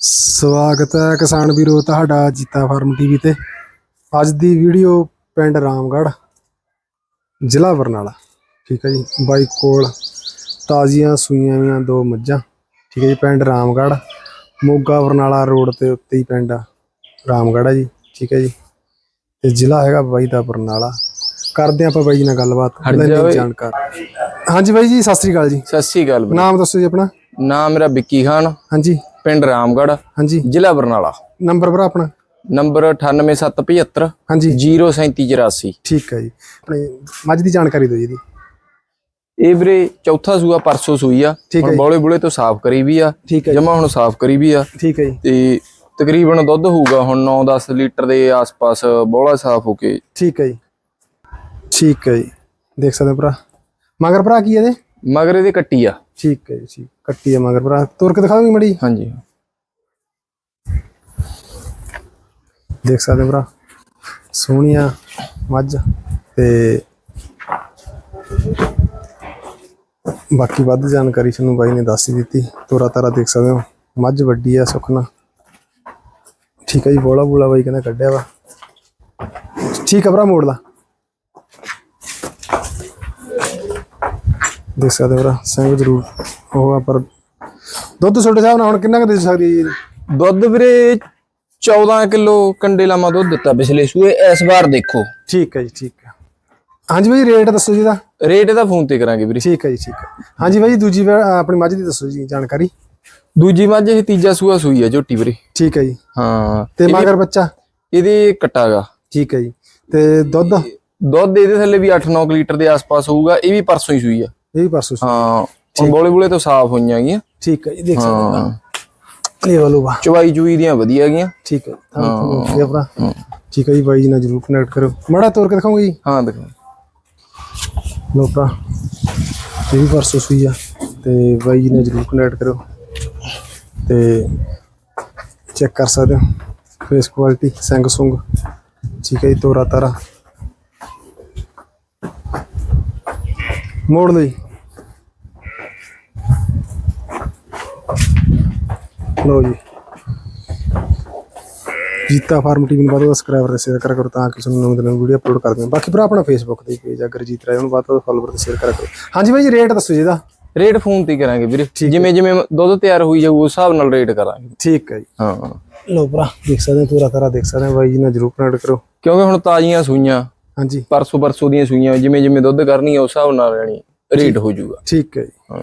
ਸਵਾਗਤ ਹੈ ਕਿਸਾਨ ਵੀਰੋ ਤੁਹਾਡਾ ਜੀਤਾ ਫਾਰਮ ਟੀਵੀ ਤੇ। ਅੱਜ ਦੀ ਵੀਡੀਓ ਪਿੰਡ ਰਾਮਗੜ੍ਹ ਜ਼ਿਲ੍ਹਾ ਬਰਨਾਲਾ। ਠੀਕ ਹੈ ਜੀ ਬਾਈ ਕੋਲ ਤਾਜ਼ੀਆਂ ਸੂਈਆਂ ਹੋਈਆਂ ਦੋ ਮੱਝਾਂ। ਠੀਕ ਹੈ ਜੀ ਪਿੰਡ ਰਾਮਗੜ੍ਹ ਮੋਗਾ ਬਰਨਾਲਾ ਰੋਡ ਤੇ ਉੱਤੇ ਹੀ ਪਿੰਡ ਰਾਮਗੜ੍ਹ ਹੈ ਜੀ। ਠੀਕ ਹੈ ਜੀ ਤੇ ਜ਼ਿਲ੍ਹਾ ਹੈਗਾ ਬਾਈ ਦਾ ਬਰਨਾਲਾ। ਕਰਦੇ ਆਪਾਂ ਬਾਈ ਜੀ ਨਾਲ ਗੱਲਬਾਤ ਓਏ। ਜਾਣਕਾਰ। ਹਾਂਜੀ ਬਾਈ ਜੀ ਸਤਿ ਸ੍ਰੀ ਅਕਾਲ ਜੀ। ਸਤਿ ਸ਼੍ਰੀ ਅਕਾਲ। ਨਾਮ ਦੱਸੋ ਜੀ ਆਪਣਾ। ਨਾਮ ਮੇਰਾ ਵਿੱਕੀ ਖਾਨ। ਹਾਂਜੀ। ਪਿੰਡ ਰਾਮਗੜ੍ਹ ਹਾਂਜੀ। ਜ਼ਿਲ੍ਹਾ ਬਰਨਾਲਾ। ਨੰਬਰ ਭਰਾ ਆਪਣਾ? ਨੰਬਰ 98775 ਹਾਂਜੀ। 03784 ਠੀਕ ਹੈ ਜੀ। ਆਪਣੇ ਮੱਝ ਦੀ ਜਾਣਕਾਰੀ ਦਿਓ ਜੀ ਇਹਦੀ। ਇਹ ਵੀਰੇ ਚੌਥਾ ਸੂਆ ਪਰਸੋਂ ਸੂਈ ਆ। ਹੁਣ। ਬੋਲੇ ਬੋਲੇ ਤੋਂ ਸਾਫ਼ ਕਰੀ ਵੀ ਆ। ਜਮਾ ਹੁਣ ਸਾਫ਼ ਕਰੀ ਵੀ ਆ। ਠੀਕ ਹੈ ਜੀ। ਤੇ ਤਕਰੀਬਨ ਦੁੱਧ ਹੋਊਗਾ ਹੁਣ 9-10 ਲੀਟਰ ਦੇ ਆਸ-ਪਾਸ ਬੋਲਾ ਸਾਫ਼ ਹੋ ਕੇ। ਠੀਕ ਹੈ ਜੀ। ਠੀਕ ਹੈ ਜੀ। ਦੇਖ ਸਕਦੇ ਹੋ ਭਰਾ। ਮਗਰ ਭਰਾ ਕੀ ਇਹਦੇ? ਮਗਰ ਇਹਦੇ ਕੱਟੀ ਆ। ਠੀਕ ਹੈ ਜੀ ਠੀਕ। ਕੱਟੀ ਹੈ ਮਗਰ ਭਰਾ। ਤੁਰ ਕੇ ਦਿਖਾਓਗੇ ਮੜੀ? ਹਾਂਜੀ। ਦੇਖ ਸਕਦੇ ਹੋ ਭਰਾ। ਸੋਹਣੀਆਂ ਮੱਝ ਤੇ ਬਾਕੀ ਵੱਧ ਜਾਣਕਾਰੀ ਤੁਹਾਨੂੰ ਬਾਈ ਨੇ ਦੱਸ ਹੀ ਦਿੱਤੀ। ਤੋਰਾ ਤਾਰਾ ਦੇਖ ਸਕਦੇ ਹੋ। ਮੱਝ ਵੱਡੀ ਆ ਸੁਖਨਾ ਠੀਕ ਹੈ ਜੀ ਬੋਲਾ ਬੋਲਾ ਬਾਈ ਕਹਿੰਦਾ ਕੱਢਿਆ ਵਾ। ਠੀਕ ਹੈ ਭਰਾ ਮੋੜ ਲਾ। ਦੇਖ ਸਕਦੇ ਹੋ ਭਰਾ ਸਿੰਘ ਜ਼ਰੂਰ ਹੋਗਾ ਪਰ ਦੁੱਧ ਛੋਟੇ ਸਾਹਿਬ ਨਾਲ ਹੁਣ ਕਿੰਨਾ ਕੁ ਦੇ ਸਕਦੀ ਹੈ ਜੀ? ਦੁੱਧ ਵੀਰੇ 14 ਕਿਲੋ ਕੰਡੇ ਲਾਮਾ ਦੁੱਧ ਦਿੱਤਾ ਪਿਛਲੇ ਸੂਏ ਇਸ ਵਾਰ ਦੇਖੋ। ਠੀਕ ਹੈ ਜੀ ਠੀਕ ਹੈ। ਹਾਂਜੀ ਬਾਈ ਰੇਟ ਦੱਸੋ ਜੀ ਦਾ। ਰੇਟ ਇਹਦਾ ਫੋਨ ਤੇ ਕਰਾਂਗੇ ਵੀਰੇ। ਠੀਕ ਹੈ ਜੀ ਠੀਕ ਹੈ। ਹਾਂਜੀ ਬਾਈ ਦੂਜੀ ਵਾਰ ਆਪਣੀ ਮੱਝ ਦੀ ਦੱਸੋ ਜੀ ਜਾਣਕਾਰੀ। ਦੂਜੀ ਮੱਝ ਇਹ ਤੀਜਾ ਸੂਆ ਸੂਈ ਆ ਝੋਟੀ ਵੀਰੇ। ਠੀਕ ਹੈ ਜੀ। ਹਾਂ। ਤੇ ਮਗਰ ਬੱਚਾ? ਇਹਦੇ ਕਟਾਗਾ। ਠੀਕ ਹੈ ਜੀ। ਤੇ ਦੁੱਧ? ਦੁੱਧ ਇਹਦੇ ਥੱਲੇ ਵੀ 8-9 ਲੀਟਰ ਦੇ ਆਸ-ਪਾਸ ਹੋਊਗਾ ਇਹ ਵੀ ਪਰਸੋਂ ਹੀ ਸੂਈ ਆ। ਵੀ ਪਰਸੋਂ। ਹਾਂ ਹੁਣ ਬੋਲੇ ਬੋਲੇ ਤੋਂ ਸਾਫ਼ ਹੋਈਆਂ ਗੀਆਂ ਠੀਕ ਹੈ ਜੀ ਦੇਖ ਸਕਦੇ ਹੋ। ਇਹ ਵਾਲੋ ਵਾ। ਚਵਾਈ ਚੂਈ ਦੀਆਂ ਵਧੀਆ ਗੀਆਂ ਠੀਕ ਹੈ ਤੁਹਾਨੂੰ ਇਹ ਭਰਾ। ਠੀਕ ਹੈ ਜੀ ਬਾਈ ਜੀ ਨਾਲ ਜਰੂਰ ਕਨੈਕਟ ਕਰੋ। ਮੜਾ ਤੋਰ ਕੇ ਦਿਖਾਉਂਗੇ ਜੀ? ਹਾਂ ਦੇਖੋ ਲੋ ਭਰਾ ਇਹ ਵੀ ਪਰਸੋਂ ਸੂਈ ਆ। ਤੇ ਬਾਈ ਜੀ ਨਾਲ ਜਰੂਰ ਕਨੈਕਟ ਕਰੋ। ਤੇ ਚੈੱਕ ਕਰ ਸਕਦੇ ਹੋ। ਫੇਸ ਕੁਆਲਿਟੀ ਸੰਗ ਸੁੰਗ। ਠੀਕ ਹੈ ਜੀ ਤੋਰਾ ਤਾਰਾ। ਮੋੜ ਲਈ ਲੋ ਜੀ। ਜੀਤਾ ਫਾਰਮ ਟੀਵੀ ਨੂੰ ਬਾਅਦ ਸਬਸਕ੍ਰਾਈਬਰ ਤੇ ਸ਼ੇਅਰ ਕਰੋ ਤਾਂ ਕਿ ਤੁਹਾਨੂੰ ਨਵੀਂ ਨਵੀਂ ਵੀਡੀਓ ਅਪਲੋਡ ਕਰਦੇ ਹਾਂ। ਬਾਕੀ ਭਰਾ ਆਪਣਾ ਫੇਸਬੁੱਕ ਤੇ ਪੇਜ ਆ ਗੁਰਜੀਤ ਰਾਏ ਉਹਨੂੰ ਬਾਅਦ ਤੋਂ ਫਾਲੋਅਰ ਤੇ ਸ਼ੇਅਰ ਕਰਿਆ ਕਰੋ। ਹਾਂਜੀ ਬਾਈ ਜੀ ਰੇਟ ਦੱਸੋ ਜੀ ਇਹਦਾ। ਰੇਟ ਫੋਨ ਤੇ ਕਰਾਂਗੇ ਵੀਰੇ। ਜਿਵੇਂ ਜਿਵੇਂ ਦੁੱਧ ਤਿਆਰ ਹੋਈ ਜਾਊ ਉਸ ਹਿਸਾਬ ਨਾਲ ਰੇਟ ਕਰਾਂਗੇ। ਠੀਕ ਹੈ ਜੀ। ਹਾਂ। ਲੋ ਭਰਾ ਦੇਖ ਸਕਦੇ ਹੋ ਪੂਰਾ ਤਾਰਾ ਦੇਖ ਸਕਦੇ ਹੋ। ਬਾਈ ਜੀ ਨਾਲ ਜਰੂਰ ਕਨੈਕਟ ਕਰੋ। ਕਿਉਂਕਿ ਹੁਣ ਤਾਜ਼ੀਆਂ ਸੂਈਆਂ ਹਾਂਜੀ। ਪਰਸੋਂ ਪਰਸੋਂ ਦੀਆਂ ਸੂਈਆਂ ਜਿਵੇਂ ਜਿਵੇਂ ਦੁੱਧ ਕਰਨੀ ਉਸ ਹਿਸਾਬ ਨਾਲ ਰੇਟ ਹੋ ਜਾਊਗਾ। ਠੀਕ ਹੈ ਜੀ। ਹਾਂ।